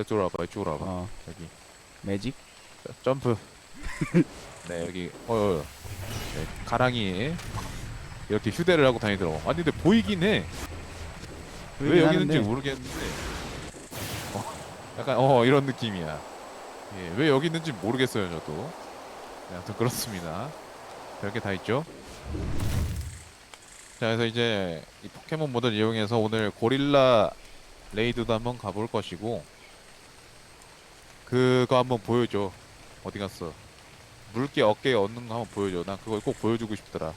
이쪽으로 와봐 이쪽으로 와봐. 어. 여기. 매직? 자, 점프. 네 여기 어, 어. 네, 가랑이에 이렇게 휴대를 하고 다니더라고. 아니 근데 보이긴 해. 왜 보이긴 여기 있는지 하는데. 모르겠는데. 어, 약간 어 이런 느낌이야. 예, 왜 여기 있는지 모르겠어요 저도. 네, 아무튼 그렇습니다. 별게 다 있죠? 자 그래서 이제 이 포켓몬 모드를 이용해서 오늘 고릴라 레이드도 한번 가볼 것이고 그거 한번 보여줘. 어디 갔어? 물개 어깨에 얻는 거 한번 보여줘. 난 그걸 꼭 보여주고 싶더라.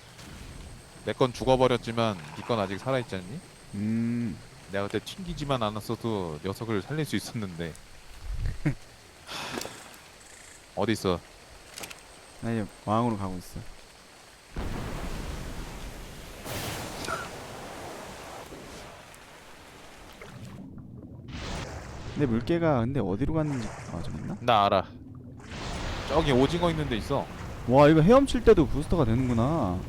내 건 죽어버렸지만 네 건 아직 살아있지 않니? 음. 내가 그때 튕기지만 않았어도 녀석을 살릴 수 있었는데. 어디 있어? 나 이제 왕으로 가고 있어 근데 물개가 근데 어디로 갔는지 아 저기 있나? 나 알아. 저기 오징어 있는 데 있어. 와 이거 헤엄칠 때도 부스터가 되는구나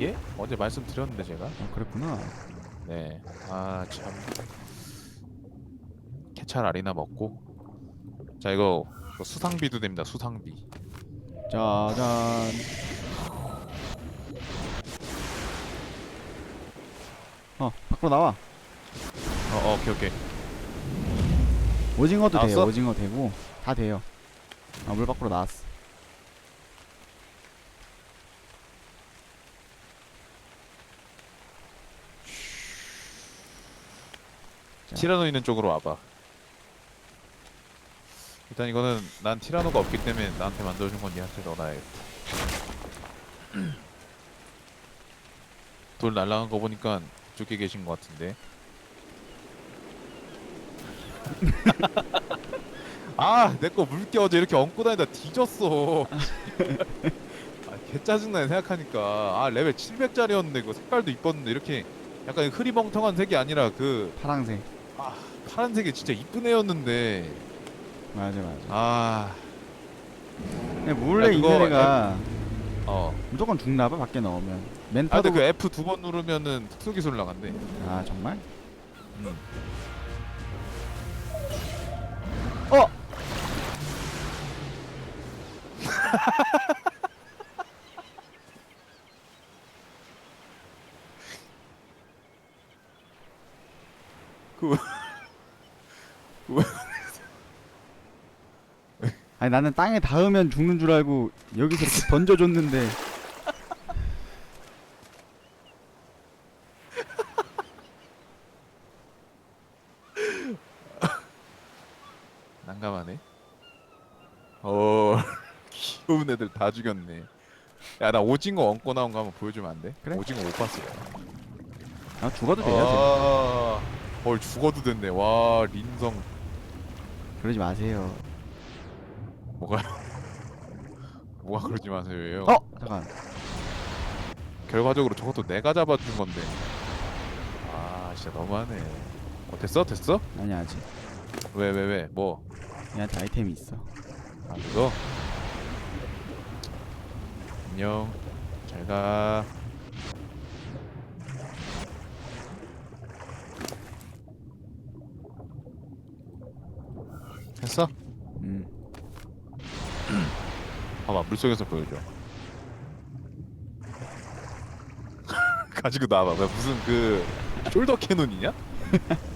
예? 어제 말씀드렸는데 제가. 아 그랬구나 네. 아 참. 케찰 아리나 먹고. 자 이거, 이거 수상비도 됩니다. 수상비. 짜잔 어 밖으로 나와 어, 어 오케이 오케이. 오징어도 돼요 나왔어? 오징어 되고 다 돼요 아 물 밖으로 나왔어 자. 티라노 있는 쪽으로 와봐. 일단 이거는 난 티라노가 없기 때문에 나한테 만들어준 건 니한테 넣어놔야겠다. 돌 날라간 거 보니까 이쪽에 계신 것 같은데. 아, 내 거 물개 어제 이렇게 얹고 다니다 뒤졌어. 아, 개 짜증나네 생각하니까. 아, 레벨 700짜리였는데 그 색깔도 이뻤는데 이렇게 약간 흐리멍텅한 색이 아니라 그 파랑색 파란색이 진짜 이쁜 애였는데 맞아 맞아 아, 근데 몰래 야, 그거 있는 애가 어. 무조건 죽나봐 밖에 넣으면 아 멘타도 근데 그 F 두 번 누르면은 특수 기술 나간대. 아 정말? 음. 어! 그 왜- 아니 나는 땅에 닿으면 죽는 줄 알고 여기서 이렇게 던져줬는데 난감하네. 어, 귀여운 애들 다 죽였네. 야, 나 오징어 얹고 나온 거 한번 보여주면 안 돼? 그래. 오징어 못 봤어. 아 죽어도 돼요 아, 헐 죽어도 됐네. 와, 린성 쟤. 그러지 마세요 뭐가 뭐가 그러지 마세요예요. 어! 잠깐 결과적으로 저것도 내가 잡아준 건데. 아, 진짜 너무하네. 어, 됐어? 됐어? 아니 아직 왜, 왜, 왜? 뭐? 얘한테 아이템이 있어 아, 그거? 안녕. 잘 가. 했어? 음 봐봐, 물속에서 보여줘. 가지고 나와봐. 왜 무슨 그 숄더 캐논이냐?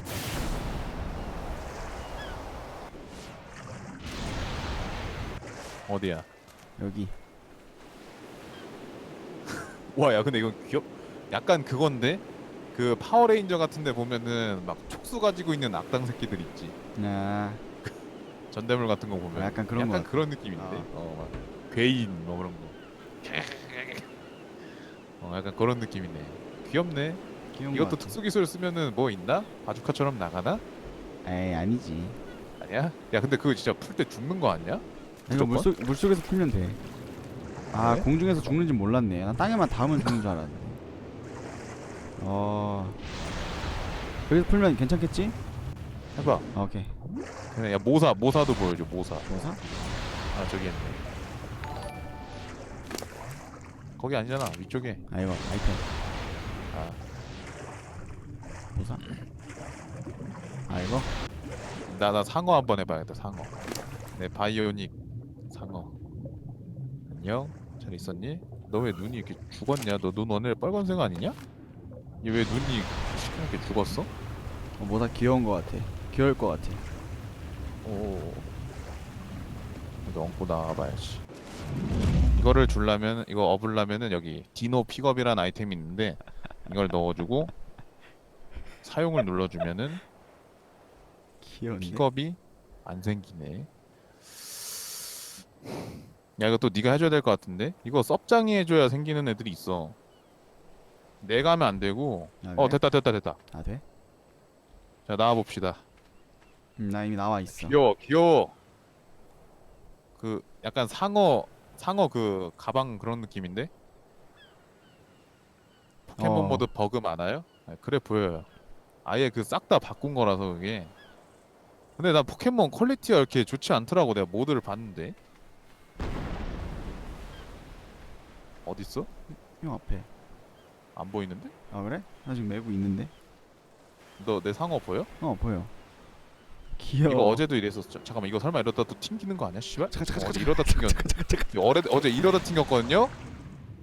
어디야? 여기 와, 야, 근데 이건 귀엽. 약간 그건데 그 파워레인저 같은데 보면은 막 촉수 가지고 있는 악당 새끼들 있지. 아 전대물 같은 거 보면 약간 그런 거 같아. 그런 느낌인데. 어. 어, 막 괴인 뭐 그런 거. 어, 약간 그런 느낌이네. 귀엽네. 귀여운 이것도 같아. 특수 기술 쓰면은 뭐 있나? 바주카처럼 나가나? 에이 아니지 아니야? 야, 근데 그거 진짜 풀 때 죽는 거 아니야? 이거 무조건? 물속, 물속에서 풀면 돼 아 그래? 공중에서 죽는지 몰랐네 난 땅에만 닿으면 죽는 줄 알았네 어 여기서 풀면 괜찮겠지? 해봐. 아, 오케이 그래, 야 모사, 모사도 보여줘. 모사. 뭐사? 아 저기 있네. 거기 아니잖아. 위쪽에. 아 이거 아이템 아, 뭐사? 아 이거? 나 나 상어 한번 해봐야겠다 상어 내 바이오닉 상어 안녕 잘 있었니? 너 왜 눈이 이렇게 죽었냐? 너눈 오늘 빨간색 아니냐? 얘 왜 눈이 시커멓게 죽었어? 어, 뭐다 귀여운 거 같아. 귀여울 거 같아. 오 이거 얹고 나와봐야지 이거를 줄라면 이거 업으려면은 여기 디노 픽업이란 아이템이 있는데 이걸 넣어주고 사용을 눌러주면은 귀여운데. 픽업이 안 생기네. 야 이거 또 네가 해줘야 될 것 같은데? 이거 섭장이 해줘야 생기는 애들이 있어. 내가 하면 안 되고. 아, 어 그래? 됐다 됐다 됐다. 아 돼? 자 나와 봅시다. 음, 나 이미 나와 있어. 귀여워 귀여워. 그 약간 상어 상어 그 가방 그런 느낌인데? 포켓몬 어. 모드 버그 많아요? 아, 그래 보여요. 아예 그 싹 다 바꾼 거라서 그게. 근데 나 포켓몬 퀄리티가 이렇게 좋지 않더라고 내가 모드를 봤는데. 어딨어? 형 앞에. 안 보이는데? 아 그래? 나 지금 메고 있는데. 너 내 상어 보여? 어 보여. 귀여워. 이거 어제도 이랬었어. 잠깐만 이거 설마 이러다 또 튕기는 거 아니야? 씨발? 잠깐, 잠깐, 어, 잠깐, 이러다 튕겼. 어제 어제 이러다 튕겼거든요.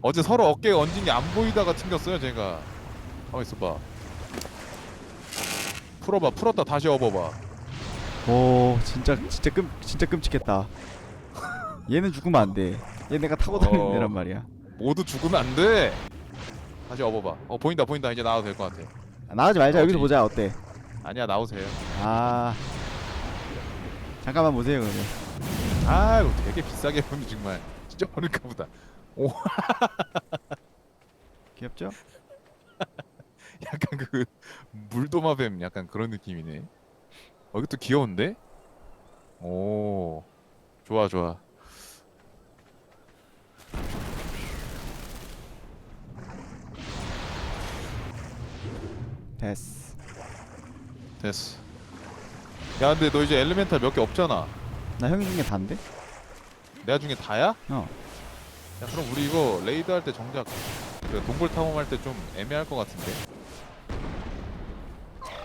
어제 서로 어깨에 얹은 게 안 보이다가 튕겼어요, 제가. 가만 있어봐. 풀어봐, 풀었다 다시 업어봐. 오 진짜 진짜 끔 진짜 끔찍했다. 얘는 죽으면 안 돼. 얘 내가 타고 다니는 어. 애란 말이야. 모두 죽으면 안 돼. 다시 업어봐. 어 보인다, 보인다. 이제 나와도 될 것 같아. 아, 나가지 말자. 여기서? 보자. 어때? 아니야, 나오세요. 아 잠깐만 보세요 그러면. 아, 이거 되게 비싸게 보니 정말. 진짜 버릴까 보다. 귀엽죠? 약간 그 물도마뱀 약간 그런 느낌이네. 어, 이것도 귀여운데? 오, 좋아 좋아. 됐어. 됐어. 야, 근데 너 이제 엘리멘탈 몇 개 없잖아. 나 형이 중에 단데? 내가 중에 다야? 어. 야, 그럼 우리 이거 레이드 할 때 정작 그 동굴 탐험할 때 좀 애매할 것 같은데.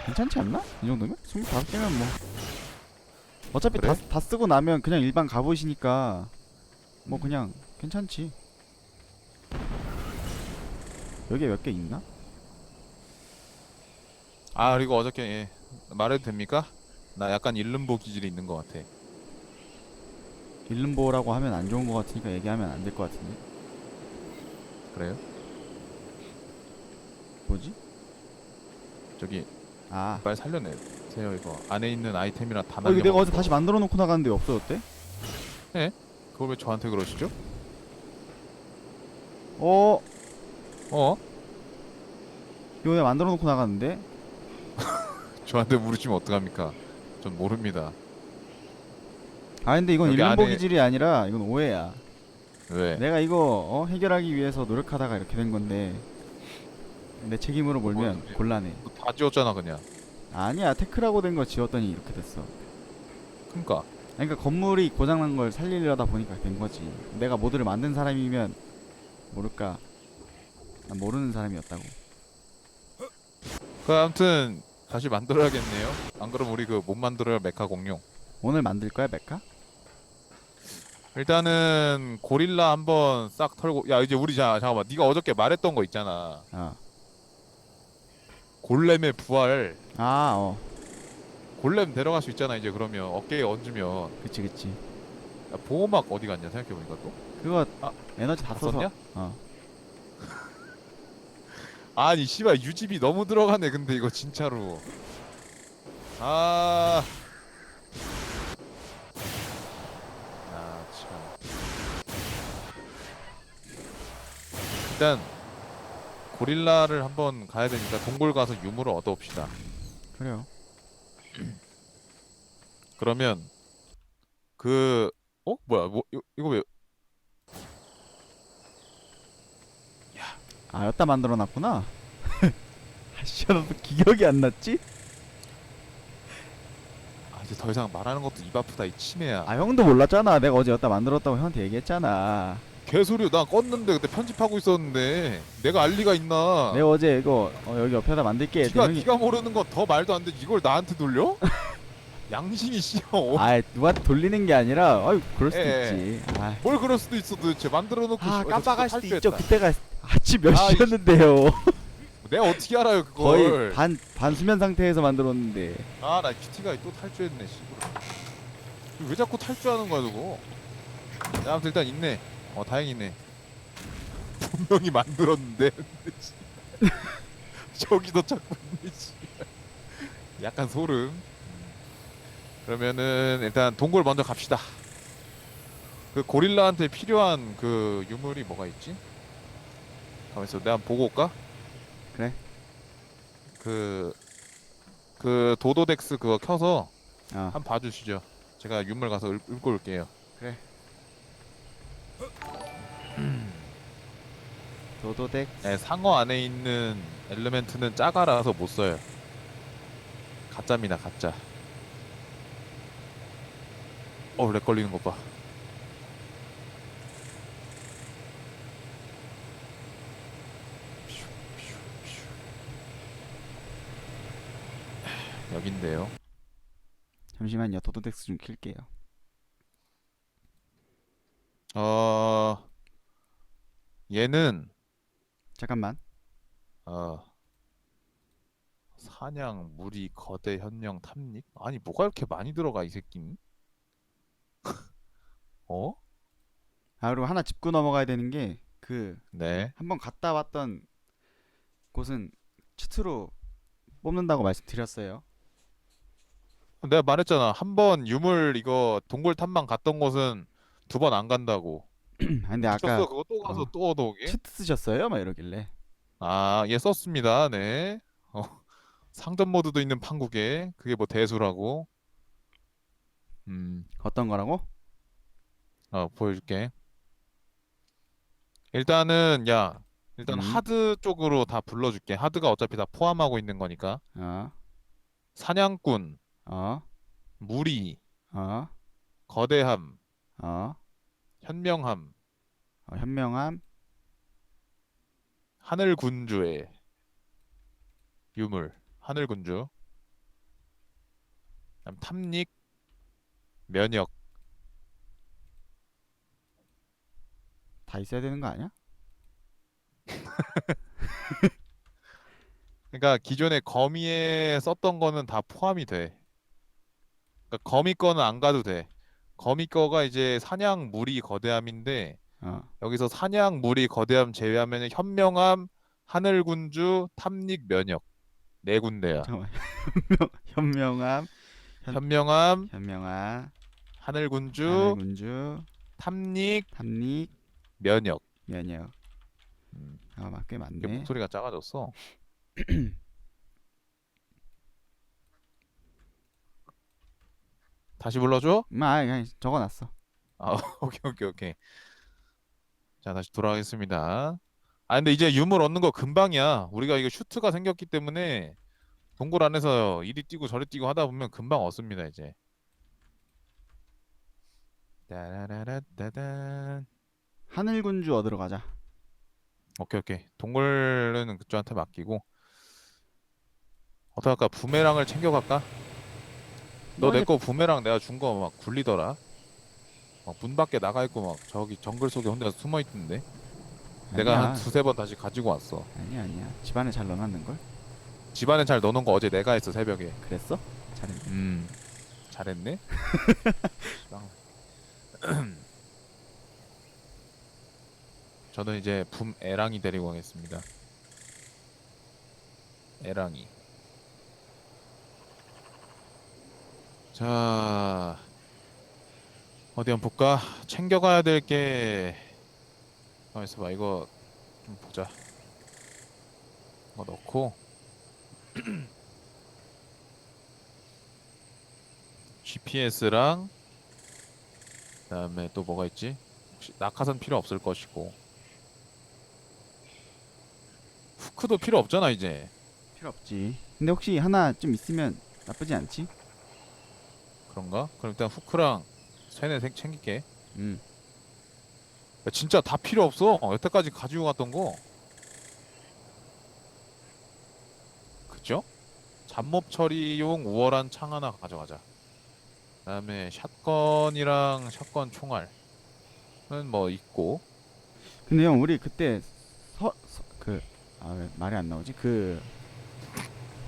괜찮지 않나? 이 정도면? 25개면 뭐 어차피 그래? 다, 다 쓰고 나면 그냥 일반 갑옷이니까 뭐 음. 그냥 괜찮지 여기에 몇 개 있나? 아, 그리고 어저께 예, 말해도 됩니까? 나 약간 일름보 기질이 있는 것 같아. 일름보라고 하면 안 좋은 거 같으니까 얘기하면 안 될 것 같은데 그래요? 뭐지? 저기 아 빨리 살려내세요 이거. 안에 있는 아이템이랑 다 어, 날려. 이거 내가 어제 다시 만들어 놓고 나갔는데 왜 없어졌대? 그걸 왜 저한테 그러시죠? 어? 어? 이거 내가 만들어 놓고 나갔는데? 저한테 물으시면 어떡합니까? 전 모릅니다. 아 근데 이건 여기 일름보 안에- 기질이 아니라 이건 오해야 왜? 내가 이거 어, 해결하기 위해서 노력하다가 이렇게 된 건데 내 책임으로 몰면 뭐야, 곤란해 너다 지웠잖아 그냥. 아니야 테크라고 된 거 지웠더니 이렇게 됐어 그러니까 아니, 그러니까 건물이 고장난 걸 살리려다 보니까 된 거지 내가 모드를 만든 사람이면 모를까 난 모르는 사람이었다고 그 아무튼 다시 만들어야겠네요. 안 그럼 우리 그 못 만들어요 메카 공룡. 오늘 만들 거야 메카? 일단은 고릴라 한번 싹 털고 야 이제 우리 자 잠깐만 네가 어저께 말했던 거 있잖아. 어. 골렘의 부활. 아, 어. 골렘 데려갈 수 있잖아 이제 그러면 어깨에 얹으면 그치, 그치. 야, 보호막 어디 갔냐 생각해보니까 또 그거 아, 에너지 다 다. 썼냐? 어. 아니 씨발 유집이 너무 들어가네 근데 이거 진짜로 아... 아 참. 일단 고릴라를 한번 가야 되니까 동굴 가서 유물을 얻어옵시다 그래요. 그러면 그 어? 뭐야 뭐 이거, 이거 왜 아, 여기다 만들어 놨구나. 아씨, 나도 기억이 안 났지? 아, 이제 더 이상 말하는 것도 입 아프다 이 치매야 아, 형도 몰랐잖아. 내가 어제 여기다 만들었다고 형한테 얘기했잖아. 개소리 나 껐는데 그때 편집하고 있었는데 내가 알 리가 있나 내가 어제 이거 어, 여기 옆에다 만들게. 네가 했더니 형이 네가 모르는 건 더 말도 안 돼. 이걸 나한테 돌려? 양심이 씨어. 아 누구한테 돌리는 게 아니라 어이 그럴 수도 예, 있지. 아, 뭘 그럴 수도 있어 도대체 만들어 놓고 아 씨, 깜빡할 수도 있죠. 그때가 아침 몇 아, 이- 시였는데요. 내가 어떻게 알아요 거의 그걸 반 반수면 상태에서 만들었는데. 아나 큐티가 또 탈주했네 씨. 왜 자꾸 탈주하는 거야 저거? 야 아무튼 일단 있네. 어 다행히 있네. 분명히 만들었는데 씨. 저기도 자꾸 있네 씨. 약간 소름 그러면은 일단 동굴 먼저 갑시다 그 고릴라한테 필요한 그 유물이 뭐가 있지? 가만있어 내가 한번 보고 올까? 그래. 그, 그 도도덱스 그거 켜서 어 한번 봐주시죠. 제가 유물 가서 읽, 읽고 올게요. 도도덱 네, 상어 안에 있는 엘리멘트는 작아라서 못 써요. 가짜입니다, 가짜. 어, 렉 걸리는 것 봐. 여긴데요. 잠시만요. 도도덱스 좀 킬게요. 어, 얘는 잠깐만. 어 사냥 무리 거대 현령 탐닉? 아니 뭐가 이렇게 많이 들어가 이 새끼는 어? 아 그리고 하나 짚고 넘어가야 되는 게 그 네. 한번 갔다 왔던 곳은 치트로 뽑는다고 말씀드렸어요. 내가 말했잖아. 한 번 유물 이거 동굴 탐방 갔던 곳은 두 번 안 간다고. 아 근데 아까 미쳤어. 그거 또 가서 어. 또 얻어오게 치트 쓰셨어요? 막 이러길래. 아얘 썼습니다. 네. 어, 상점 모드도 있는 판국에. 그게 뭐 대수라고 음 어떤 거라고? 어, 보여줄게. 일단은 야, 일단 음. 하드 쪽으로 다 불러줄게. 하드가 어차피 다 포함하고 있는 거니까. 어 사냥꾼, 어, 무리, 어, 거대함, 어, 현명함, 어, 현명함, 하늘군주의 유물, 하늘군주. 그다음 탐닉, 면역. 다 있어야 되는 거 아니야? 그러니까 기존에 거미에 썼던 거는 다 포함이 돼. 그러니까 거미 거는 안 가도 돼. 거미 거가 이제 사냥, 무리, 거대함인데 어, 여기서 사냥, 무리, 거대함 제외하면 현명함, 하늘군주, 탐닉, 면역 네 군데야. 잠깐만 현명, 현명함, 현- 현명함, 현명함, 하늘군주, 하늘군주, 탐닉, 탐닉, 면역. 면역. 음, 아, 맞- 꽤 이게 많네. 목소리가 작아졌어. 다시 불러줘? 음, 아, 그냥 적어놨어. 아, 오케이, 오케이, 오케이. 자, 다시 돌아가겠습니다. 아, 근데 이제 유물 얻는 거 금방이야. 우리가 이거 슈트가 생겼기 때문에 동굴 안에서 이리 뛰고 저리 뛰고 하다 보면 금방 얻습니다, 이제. 따라라라따단. 하늘군주 얻으러 가자. 오케이, 오케이. 동굴은 그쪽한테 맡기고. 어떡할까? 부메랑을 챙겨갈까? 너뭐내거 부메랑 내가 준 거 막 굴리더라. 막 문 밖에 나가 있고 막 저기 정글 속에 혼자 숨어 있던데. 내가 아니야. 한 두세 번 다시 가지고 왔어. 아니야, 아니야. 집안에 잘 넣어놨는 걸. 집안에 잘 넣어놓은 거 어제 내가 했어 새벽에. 그랬어? 잘했네. 음 잘했네. 씨방. 저는 이제 붐 애랑이 데리고 가겠습니다. 애랑이. 자 어디 한번 볼까? 챙겨가야 될 게. 가만 있어봐 이거 좀 보자. 이거 넣고. GPS랑 그다음에 또 뭐가 있지? 혹시 낙하산 필요 없을 것이고 후크도 필요 없잖아 이제 필요 없지. 근데 혹시 하나 좀 있으면 나쁘지 않지? 그런가? 그럼 일단 후크랑 쇠네 생- 챙길게 음. 야, 진짜 다 필요 없어 여태까지 가지고 갔던 거 그죠? 잡몹 처리용 우월한 창 하나 가져가자 그다음에 샷건이랑 샷건 총알은 뭐 있고 근데 형 우리 그때 서그아왜 말이 안 나오지?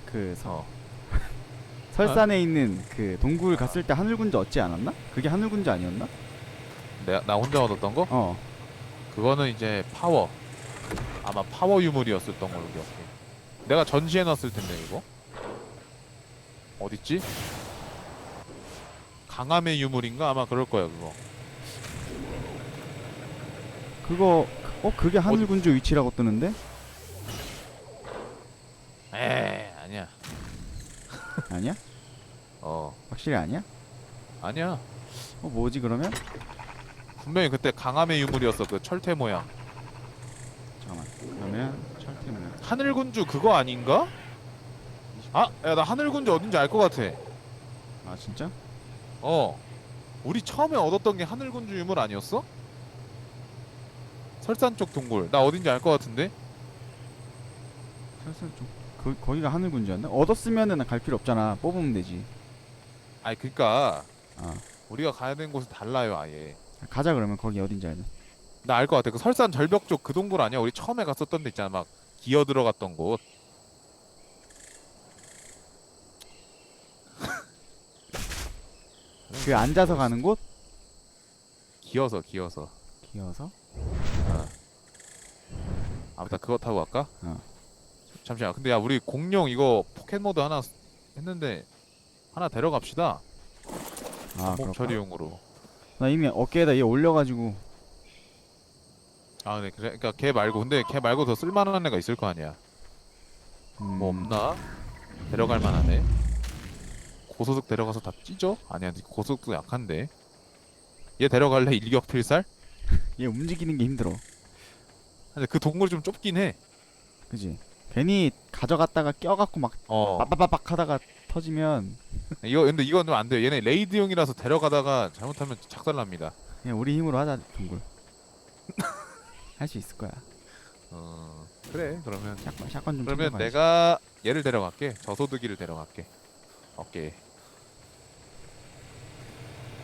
그그어 설산에 있는 그 동굴 갔을 때 하늘군주 얻지 않았나? 그게 하늘군주 아니었나? 내가 나 혼자 얻었던 거 어. 그거는 이제 파워 아마 파워 유물이었었던 걸로 기억해. 내가 전시해 놨을 텐데 이거 어딨지? 강함의 유물인가 아마 그럴 거야 그거. 그거 어 그게 하늘군주 위치라고 뜨는데? 에 아니야. 아니야? 어 확실히 아니야? 아니야. 어 뭐지 그러면? 분명히 그때 강함의 유물이었어 그 철퇴 모양. 잠깐만. 그러면 철퇴문. 하늘군주 그거 아닌가? 아, 야 나 하늘군주 어딘지 알 것 같아. 아 진짜? 어. 우리 처음에 얻었던 게 하늘군주 유물 아니었어? 설산 쪽 동굴. 나 어딘지 알 것 같은데. 설산 좀. 그 거기가 하늘군주였나? 얻었으면은 갈 필요 없잖아. 뽑으면 되지. 아니 그니까 아 우리가 가야 되는 곳이 달라요 아예. 가자 그러면 거기 어딘지 알자. 나알 것 같아. 그 설산 절벽 쪽 그 동굴 아니야? 우리 처음에 갔었던 데 있잖아. 막 기어 들어갔던 곳. 그 앉아서 가는 곳? 기어서 기어서. 기어서? 아무튼 그거 타고 갈까? 어. 잠시만. 근데 야 우리 공룡 이거 포켓 모드 하나 쓰- 했는데 하나 데려갑시다. 아목 그렇구나. 처리용으로. 나 이미 어깨에다 얘 올려가지고 아, 네. 그래. 그러니까 걔 말고 근데 걔 말고 더 쓸만한 애가 있을 거 아니야. 음, 뭐 없나? 데려갈 만한 애. 고소득 데려가서 다 찢어? 아니야. 고소득도 약한데. 얘 데려갈래? 일격 필살? 얘 움직이는 게 힘들어. 근데 그 동굴이 좀 좁긴 해. 그지? 괜히 가져갔다가 껴갖고 막 어. 빠빠빠박 하다가 터지면 이거 근데 이건 좀 안 돼요. 얘네 레이드용이라서 데려가다가 잘못하면 작살납니다. 그냥 우리 힘으로 하자 동굴. 할 수 있을 거야. 어. 그래. 그러면 샷건 샷건 좀 그러면 챙겨가야지. 내가 얘를 데려갈게. 저소득이를 데려갈게. 오케이.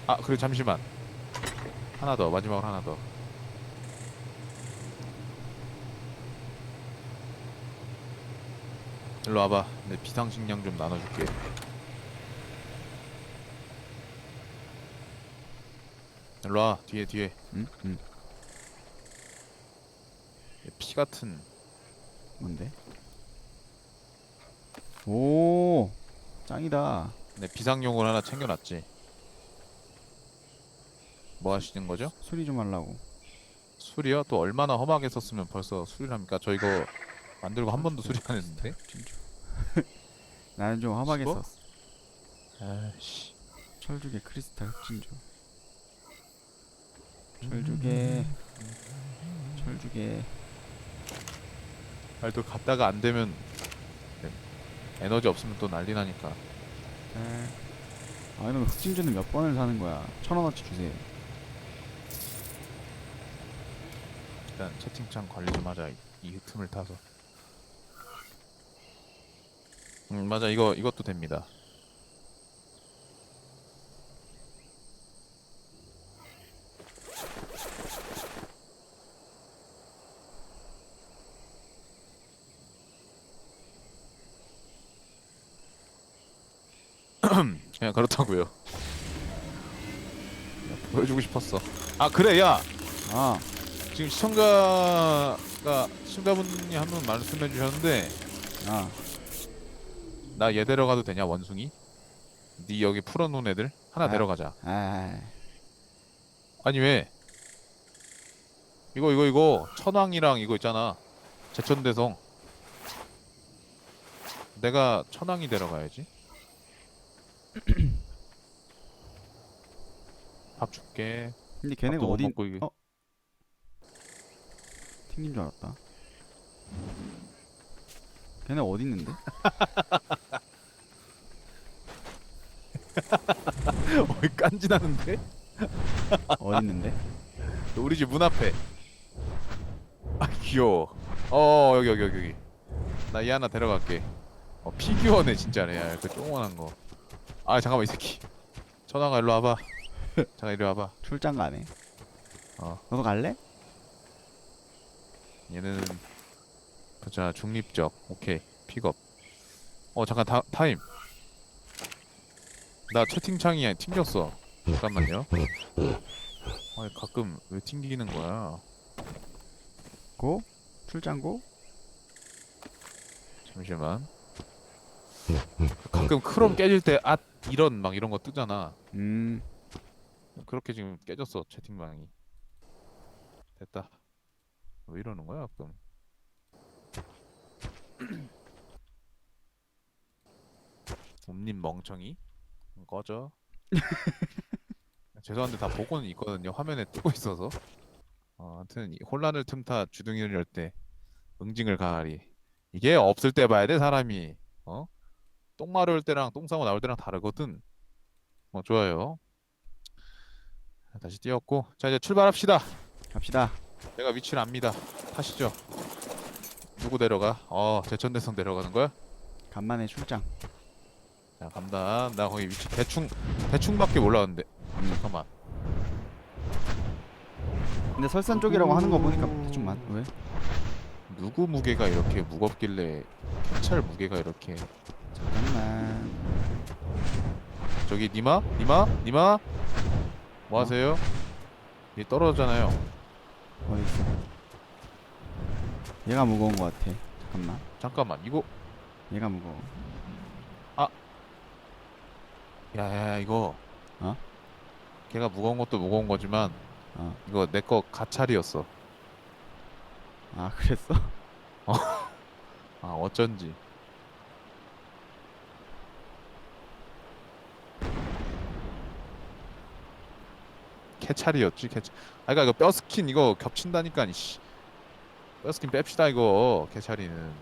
아, 그리고 잠시만. 하나 더. 마지막으로 하나 더. 일로 와봐. 내 비상식량 좀 나눠줄게. 일로 와. 뒤에 뒤에. 응? 응. 피 같은. 뭔데? 오 짱이다. 내 비상용을 하나 챙겨놨지. 뭐 하시는 거죠? 수리 좀 하려고. 술이요? 또 얼마나 험하게 썼으면 벌써 술을 합니까? 저 이거 만들고 한 번도 수리 안 했는데. 나는 좀 험하게 수고? 썼어. 아씨. 철쭉의 크리스탈 흑진주. 철쭉의 철쭉의 말도 갔다가 안 되면 에너지 없으면 또 난리 나니까. 네. 아 이러면 흑진주는 몇 번을 사는 거야? 천 원어치 주세요. 일단 채팅창 관리 좀 하자. 이, 이 틈을 타서. 음 맞아 이거 이것도 됩니다. 그냥 그렇다고요. 보여주고 싶었어. 아 그래 야 아 지금 시청자가 시청자분이 한 분 말씀해 주셨는데 아. 나 얘 데려가도 되냐 원숭이? 네 여기 풀어놓은 애들 하나 아. 데려가자. 아. 아니 왜? 이거 이거 이거 천왕이랑 이거 있잖아. 제천대성. 내가 천왕이 데려가야지. 밥 줄게. 근데 걔네가 밥도 못 어디 먹고 이게. 어? 튕긴 줄 알았다. 걔네 어디 있는데? 어이 깐지나는데? 어디 있는데? 우리 집 문 앞에. 아 귀여워. 어 여기 여기 여기 여기. 나 얘 하나 데려갈게. 어 피규어네 진짜네. 야, 그 조그만한 거. 아 잠깐만 이 새끼. 전화가 일로 와봐. 잠깐 이리 와봐. 출장 가네. 어. 너도 갈래? 얘는 보자 중립적. 오케이 픽업. 어 잠깐 다, 타임. 나 채팅창이 튕겼어. 잠깐만요. 아니 가끔 왜 튕기는 거야? 고? 출장 고? 잠시만. 가끔 크롬 깨질 때앗 이런 막 이런 거 뜨잖아. 음. 그렇게 지금 깨졌어 채팅방이. 됐다. 왜 이러는 거야 가끔? 옴님 멍청이 꺼져. 죄송한데 다 보고는 있거든요. 화면에 뜨고 있어서. 어, 아무튼 이 혼란을 틈타 주둥이를 열 때 응징을 가하리. 이게 없을 때 봐야 돼 사람이. 어? 똥 마려울 때랑 똥 싸고 나올 때랑 다르거든. 어 좋아요. 자, 다시 띄웠고 자 이제 출발합시다. 갑시다. 내가 위치를 압니다. 타시죠. 누구 데려가? 어 제천대성 데려가는 거야? 간만에 출장. 자 간다. 나 거기 위치 대충 대충밖에 몰랐는데. 음. 잠깐만. 근데 설산 쪽이라고 하는 거 보니까 대충만. 왜? 누구 무게가 이렇게 무겁길래 경찰 무게가 이렇게 잠깐만. 저기 니마? 니마? 니마? 뭐 어? 하세요? 얘 떨어졌잖아요. 어디 있어? 얘가 무거운 거 같아. 잠깐만. 잠깐만 이거 얘가 무거워. 야야 이거 어? 걔가 무거운 것도 무거운 거지만 어. 이거 내 거 가찰이었어. 아 그랬어? 아 어쩐지. 캐찰이었지 캐찰. 아 그러니까 이거 뼈 스킨 이거 겹친다니까 이씨. 뼈 스킨 뺍시다 이거 캐찰이는.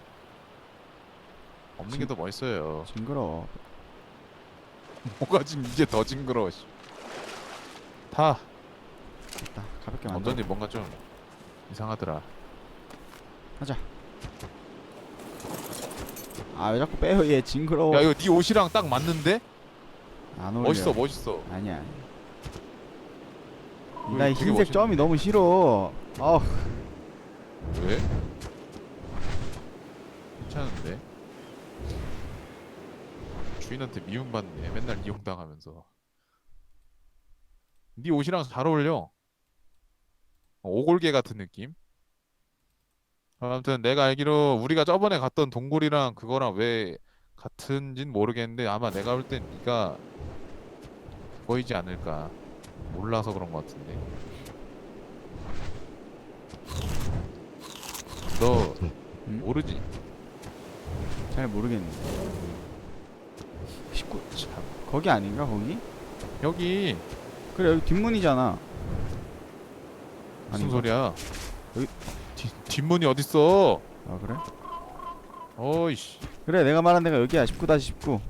없는 게 더 멋있어요. 징그러. 뭐가 지금 이게 더 징그러워. 씨. 타. 됐다. 가볍게 만들어. 어쩐지 뭔가 좀 이상하더라. 아왜 자꾸 빼요 얘 징그러워. 야 이거 네 옷이랑 딱 맞는데? 안 어울려. 멋있어 멋있어. 아니야. 이거 나 이 되게 흰색 멋있는데? 점이 너무 싫어. 아우 왜? 괜찮은데? 주인한테 미움받네. 맨날 이용당하면서. 네 옷이랑 잘 어울려. 어, 오골개 같은 느낌? 아무튼 내가 알기로 우리가 저번에 갔던 동굴이랑 그거랑 왜 같은진 모르겠는데 아마 내가 볼 땐 네가 그거이지 않을까. 몰라서 그런 것 같은데. 너 응? 모르지? 잘 모르겠는데. 19 참. 거기 아닌가 거기? 여기 그래 여기 뒷문이잖아. 무슨 아닌가? 소리야? 여기- 뒷 뒷문이 어딨어? 아 그래? 어이씨. 그래 내가 말한 데가 여기야 19-19.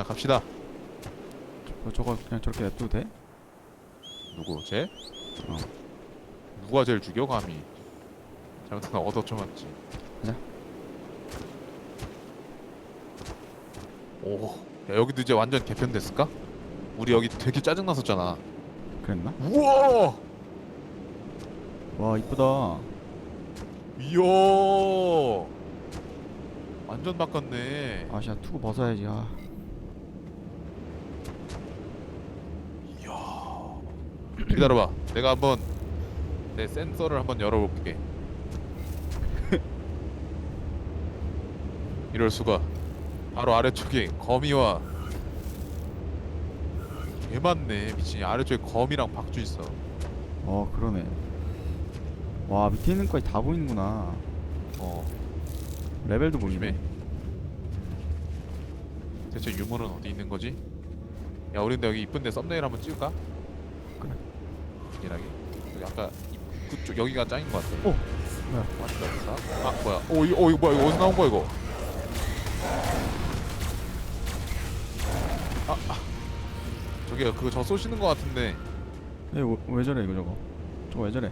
자 갑시다. 저, 저거 그냥 저렇게 냅둬도 돼? 누구? 쟤? 어. 누가 제일 죽여 감히? 잘못하면 얻어 쳐맞지. 가자. 오. 야 여기도 이제 완전 개편됐을까? 우리 여기 되게 짜증 났었잖아. 그랬나? 우와. 와 이쁘다. 이야. 완전 바꿨네. 아씨야 투구 벗어야지. 아. 이야. 기다려봐. 내가 한번 내 센서를 한번 열어볼게. 이럴 수가. 바로 아래쪽에 거미와 개 많네 미친 아래쪽에 거미랑 박쥐 있어. 어 그러네. 와 밑에 있는 거까지 다 보이는구나. 어 레벨도 조심해. 보이네. 대체 유물은 어디 있는 거지? 야 우리 근데 여기 이쁜데 썸네일 한번 찍을까? 확실하게. 여기 아까 입구 쪽 여기가 짱인 것 같아. 오, 뭐야? 왔다 갔다. 아 뭐야? 오, 이, 어 이거 뭐야? 이거 어디서 나온 거야 이거? 아, 아. 저기요 그거 저 쏘시는 것 같은데. 얘 왜, 왜 저래 이거 저거? 저거 왜 저래?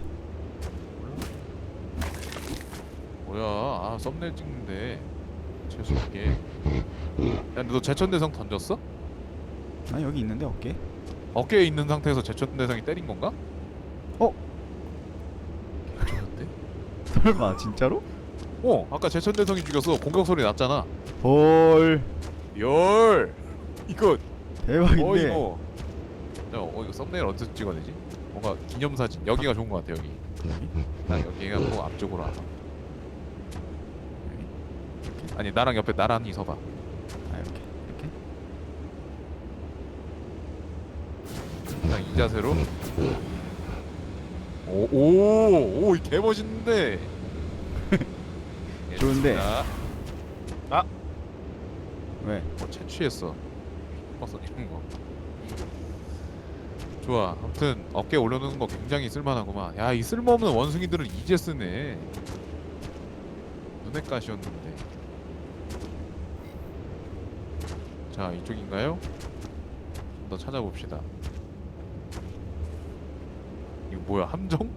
뭐야? 아 썸네일 찍는데. 재수 없게. 야, 근데 너 제천대성 던졌어? 아 여기 있는데 어깨? 어깨에 있는 상태에서 제천대성이 때린 건가? 어? 좋은데? 설마 진짜로? 어, 아까 제천대성이 죽였어. 공격 소리 났잖아. 헐 열. 이거 대박인데. 어 이거. 야, 어 이거 썸네일 어디서 찍어야 되지? 뭔가 기념사진. 여기가 좋은 것 같아 여기. 나 여기 해갖고 앞쪽으로 와서. 아니 나랑 옆에 나란히 서봐. 아 이렇게 이렇게. 그냥 이 자세로. 오오오 개 멋있는데. 예, 좋은데. 자, 왜? 뭐 채취했어. 버섯 이런 거. 좋아. 아무튼 어깨 올려놓는 거 굉장히 쓸만하구만. 야 이 쓸모없는 원숭이들은 이제 쓰네. 눈에 가시였는데. 자 이쪽인가요? 좀 더 찾아봅시다. 뭐야 함정?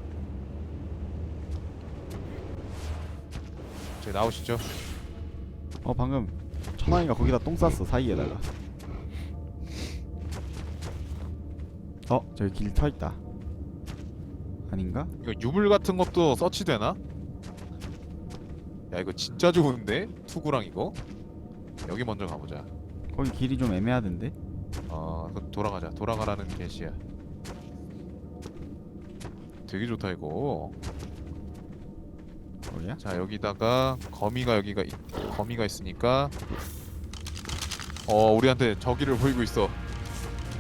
제 나오시죠. 어 방금 천왕이가 거기다 똥 쌌어 사이에다가. 어 저기 길 터 있다. 아닌가? 이거 유물 같은 것도 서치되나? 야 이거 진짜 좋은데? 투구랑 이거? 여기 먼저 가보자 거기 길이 좀 애매하던데. 어 돌아가자 돌아가라는 게시야 되게 좋다 이거 거기야? 자 여기다가 거미가 여기가 있- 거미가 있으니까 어 우리한테 저기를 보이고 있어